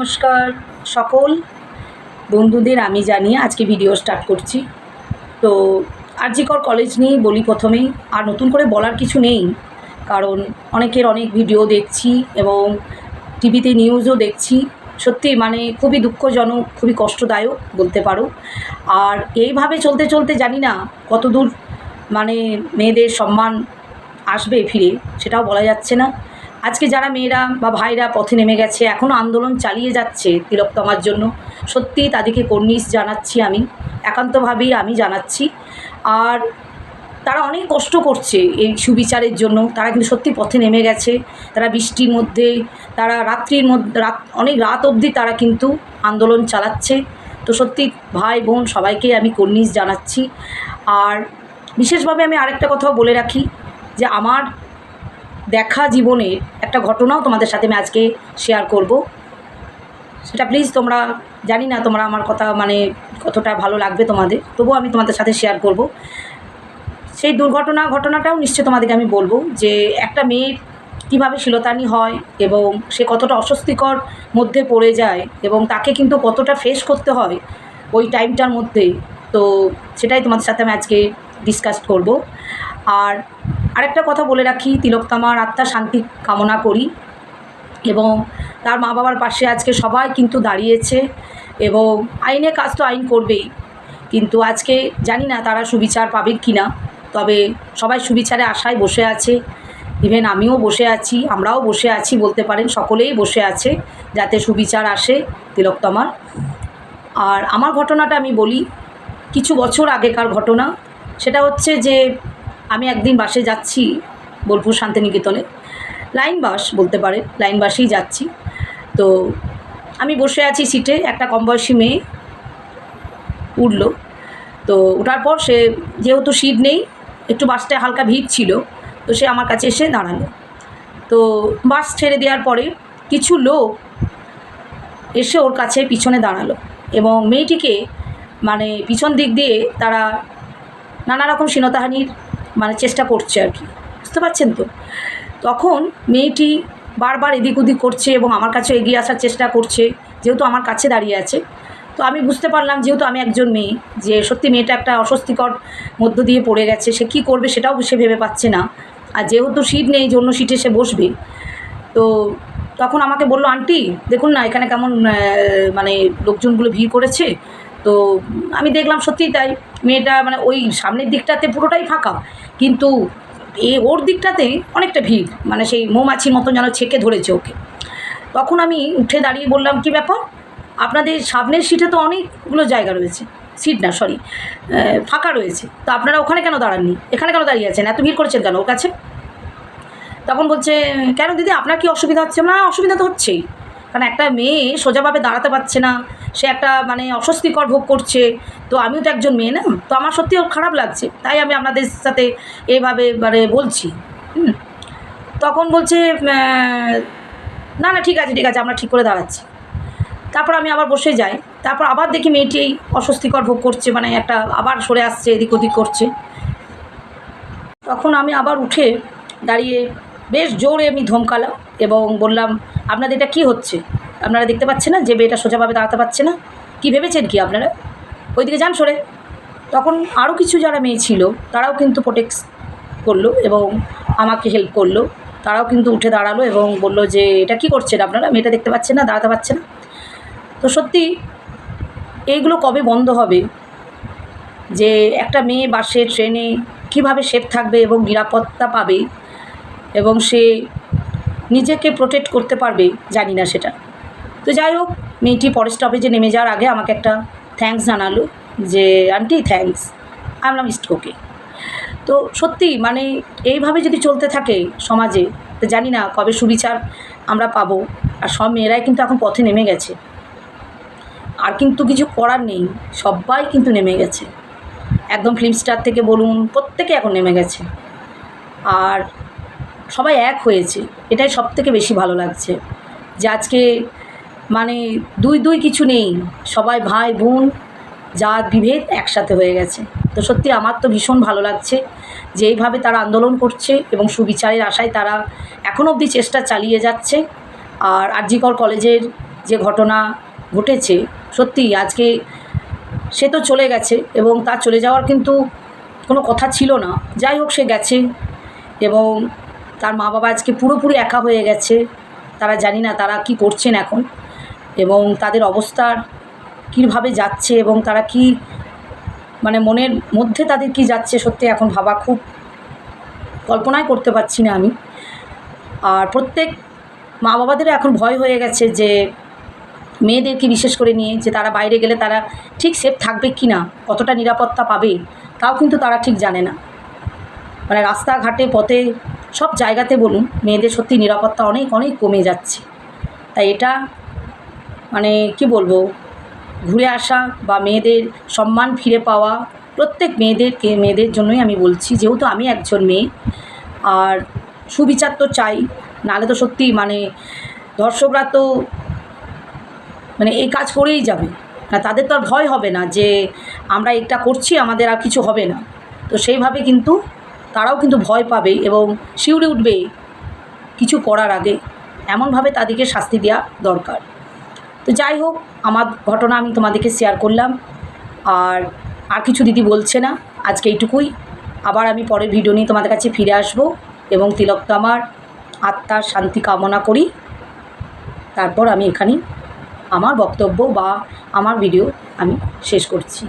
নমস্কার সকল বন্ধুদের, আমি জানিয়ে আজকে ভিডিও স্টার্ট করছি। তো আরজিকর কলেজ নিয়েই বলি প্রথমেই, আর নতুন করে বলার কিছু নেই, কারণ অনেকের অনেক ভিডিও দেখছি এবং টিভিতে নিউজও দেখছি। সত্যি মানে খুবই দুঃখজনক, খুবই কষ্টদায়ক বলতে পারো। আর এইভাবে চলতে চলতে জানি না কতদূর মানে মেয়েদের সম্মান আসবে ফিরে, সেটাও বলা যাচ্ছে না। আজকে যারা মেয়েরা বা ভাইরা পথে নেমে গেছে এখনও আন্দোলন চালিয়ে যাচ্ছে তিলোত্তমার জন্য। সত্যি তাদেরকে কর্নিশ জানাচ্ছি আমি, একান্তভাবেই আমি জানাচ্ছি। আর তারা অনেক কষ্ট করছে এই সুবিচারের জন্য, তারা কিন্তু সত্যি পথে নেমে গেছে। তারা বৃষ্টির মধ্যে, তারা রাত্রির মধ্যে, রাত, অনেক রাত অবধি তারা কিন্তু আন্দোলন চালাচ্ছে। তো সত্যি ভাই, বোন সবাইকে আমি কর্নিশ জানাচ্ছি। আর বিশেষভাবে আমি আরেকটা কথাও বলে রাখি যে আমার দেখা জীবনের একটা ঘটনাও তোমাদের সাথে আমি আজকে শেয়ার করব। সেটা প্লিজ তোমরা জানি না তোমরা আমার কথা মানে কতটা ভালো লাগবে তোমাদের, তবুও আমি তোমাদের সাথে শেয়ার করব। সেই দুর্ঘটনা, ঘটনাটাও নিশ্চয় তোমাদেরকে আমি বলব যে একটা মেয়ের কীভাবে শিলতানি হয় এবং সে কতটা অস্বস্তিকর মধ্যে পড়ে যায় এবং তাকে কিন্তু কতটা ফেস করতে হয় ওই টাইমটার মধ্যে। তো সেটাই তোমাদের সাথে আমি আজকে ডিসকাস করব। আর আরেকটা কথা বলে রাখি তিলোত্তমার আত্মা শান্তি কামনা করি এবং তার মা বাবার পাশে আজকে সবাই কিন্তু দাঁড়িয়েছে এবং আইনে কাজ তো আইন করবেই। কিন্তু আজকে জানি না তারা সুবিচার পাবে কি না তবে সবাই সুবিচারে আশায় বসে আছে। ইভেন আমিও বসে আছি, আমরাও বসে আছি বলতে পারেন, সকলেই বসে আছে যাতে সুবিচার আসে তিলোত্তমার আর আমার ঘটনাটা আমি বলি, কিছু বছর আগেকার ঘটনা, সেটা হচ্ছে যে আমি একদিন বাসে যাচ্ছি বোলপুর শান্তিনিকেতনে। লাইন বাস বলতে পারে, লাইন বাসেই যাচ্ছি। তো আমি বসে আছি সিটে, একটা কম বয়সী মেয়ে উঠল। তো ওঠার পর সে যেহেতু সিট নেই, একটু বাসটায় হালকা ভিড় ছিল, তো সে আমার কাছে এসে দাঁড়াল। তো বাস ছেড়ে দেওয়ার পরে কিছু লোক এসে ওর কাছে পিছনে দাঁড়াল এবং মেয়েটিকে মানে পিছন দিক দিয়ে তারা নানা রকম মানে চেষ্টা করছে আর কি। বুঝতে পারছেন তো? তখন মেয়েটি বারবার এদিক ওদিক করছে এবং আমার কাছে এগিয়ে আসার চেষ্টা করছে, যেহেতু আমার কাছে দাঁড়িয়ে আছে। তো আমি বুঝতে পারলাম, যেহেতু আমি একজন মেয়ে, যে সত্যি মেয়েটা একটা অস্বস্তিকর মধ্য দিয়ে পড়ে গেছে, সে কী করবে সেটাও সে ভেবে পাচ্ছে না। আর যেহেতু সিট নেই যে অন্য সিটে সে বসবে। তো তখন আমাকে বলল, আন্টি, দেখুন না, এখানে কেমন মানে লোকজনগুলো ভিড় করেছে। তো আমি দেখলাম সত্যিই তাই, মেয়েটা মানে ওই সামনের দিকটাতে পুরোটাই ফাঁকা, কিন্তু এ ওর দিকটাতে অনেকটা ভিড় মানে সেই মৌমাছির মতন যেন ছেঁকে ধরেছে ওকে। তখন আমি উঠে দাঁড়িয়ে বললাম, কি ব্যাপার? আপনাদের সামনের সিটে তো অনেকগুলো জায়গা রয়েছে, সিট না, সরি ফাঁকা রয়েছে, তো আপনারা ওখানে কেন দাঁড়াননি? এখানে কেন দাঁড়িয়ে আছেন? এত ভিড় করেছেন কেন ওর কাছে? তখন বলছে, কেন দিদি, আপনার কি অসুবিধা হচ্ছে? না, অসুবিধা তো হচ্ছেই, কারণ একটা মেয়ে সোজাভাবে দাঁড়াতে পারছে না সে একটা মানে অস্বস্তিকর ভোগ করছে। তো আমিও তো একজন মেয়ে না? তো আমার সত্যি খারাপ লাগছে। তাই আমি আপনাদের সাথে এভাবে মানে বলছি। হুম? তখন বলছে না না, ঠিক আছে ঠিক আছে, আমরা ঠিক করে দাঁড়াচ্ছি। তারপর আমি আবার বসে যাই। তারপর আবার দেখি মেয়েটি এই অস্বস্তিকর ভোগ করছে মানে একটা আবার সরে আসছে, এদিক ওদিক করছে। তখন আমি আবার উঠে দাঁড়িয়ে বেশ জোরে আমি ধমকালাম এবং বললাম, আপনাদের এটা কী হচ্ছে? আপনারা দেখতে পাচ্ছেন না? যে মেয়েটা সোজাভাবে দাঁড়াতে পারছে না। কি ভেবেছেন কি আপনারা? ওইদিকে যান সরে। তখন আরও কিছু যারা মেয়ে ছিল, তারাও কিন্তু প্রোটেক্ট করল এবং আমাকে হেল্প করল। তারাও কিন্তু উঠে দাঁড়াল এবং বলল যে, এটা কি করছেন আপনারা? মেয়েটা দেখতে পাচ্ছেন না, দাঁড়াতে পারছে না। তো সত্যি, এইগুলো কবে বন্ধ হবে? যে একটা মেয়ে বাসে, ট্রেনে কীভাবে সেফ থাকবে এবং নিরাপত্তা পাবে এবং সে নিজেকে প্রোটেক্ট করতে পারবে, জানি না সেটা। তো যাই হোক, মেয়েটি পরের স্টপেজে নেমে যাওয়ার আগে আমাকে একটা থ্যাঙ্কস জানালো যে আন্টি থ্যাঙ্কস আমলাম ইস্টকোকে তো সত্যি মানে এইভাবে যদি চলতে থাকে সমাজে, তো জানি না কবে সুবিচার আমরা পাবো, আর সব মেয়েরাই কিন্তু এখন পথে নেমে গেছে। আর কিন্তু কিছু করার নেই, সবাই কিন্তু নেমে গেছে। একদম ফিল্ম স্টার থেকে বলুন, প্রত্যেকে এখন নেমে গেছে। আর সবাই এক হয়েছে, এটাই সব থেকে বেশি ভালো লাগছে যে আজকে মানে দুই দুই কিছু নেই। সবাই ভাই, বোন, জাত, বিভেদ একসাথে হয়ে গেছে। তো সত্যি আমার তো ভীষণ ভালো লাগছে যে এইভাবে তারা আন্দোলন করছে এবং সুবিচারের আশায় তারা এখনও অবধি চেষ্টা চালিয়ে যাচ্ছে। আর আরজিকর কলেজের যে ঘটনা ঘটেছে, সত্যি আজকে সে তো চলে গেছে এবং তার চলে যাওয়ার কিন্তু কোনো কথা ছিল না। যাই হোক, সে গেছে এবং তার মা বাবা আজকে পুরোপুরি একা হয়ে গেছে। তারা জানি না তারা কি করছেন এখন। এবং তাদের অবস্থার কীভাবে যাচ্ছে এবং তারা কি মানে মনের মধ্যে তাদের কি যাচ্ছে সত্যি এখন ভাবা খুব কল্পনাই করতে পারছি না আমি। আর প্রত্যেক মা বাবাদেরও এখন ভয় হয়ে গেছে যে মেয়েদেরকে বিশেষ করে নিয়ে যে তারা বাইরে গেলে তারা ঠিক সেফ থাকবে কি না, কতটা নিরাপত্তা পাবে, তাও কিন্তু তারা ঠিক জানে না। মানে রাস্তাঘাটে, পথে, সব জায়গাতে বলুন, মেয়েদের সত্যি নিরাপত্তা অনেক অনেক কমে যাচ্ছে। তাই এটা মানে কি বলব, ঘুরে আসা বা মেয়েদের সম্মান ফিরে পাওয়া, প্রত্যেক মেয়েদেরকে, মেয়েদের জন্যই আমি বলছি, যেহেতু আমি একজন মেয়ে, আর সুবিচার তো চাই, নাহলে তো সত্যি মানে দর্শকরা তো মানে এই কাজ করেই যাবে। না, তাদের তো আর ভয় হবে না যে আমরা এটা করছি, আমাদের আর কিছু হবে না। তো সেইভাবে কিন্তু তারাও কিন্তু ভয় পাবে এবং শিউরে উঠবে কিছু করার আগে। এমনভাবে তাদেরকে শাস্তি দেওয়া দরকার। তো যাই হোক, আমার ঘটনা আমি তোমাদেরকে শেয়ার করলাম। আর আর কিছু দিদি বলছে না, আজকে এইটুকুই। আবার আমি পরের ভিডিও নিয়ে তোমাদের কাছে ফিরে আসব এবং তিলকতামার আত্মার শান্তি কামনা করি। তারপর আমি এখানেই আমার বক্তব্য বা আমার ভিডিও আমি শেষ করছি।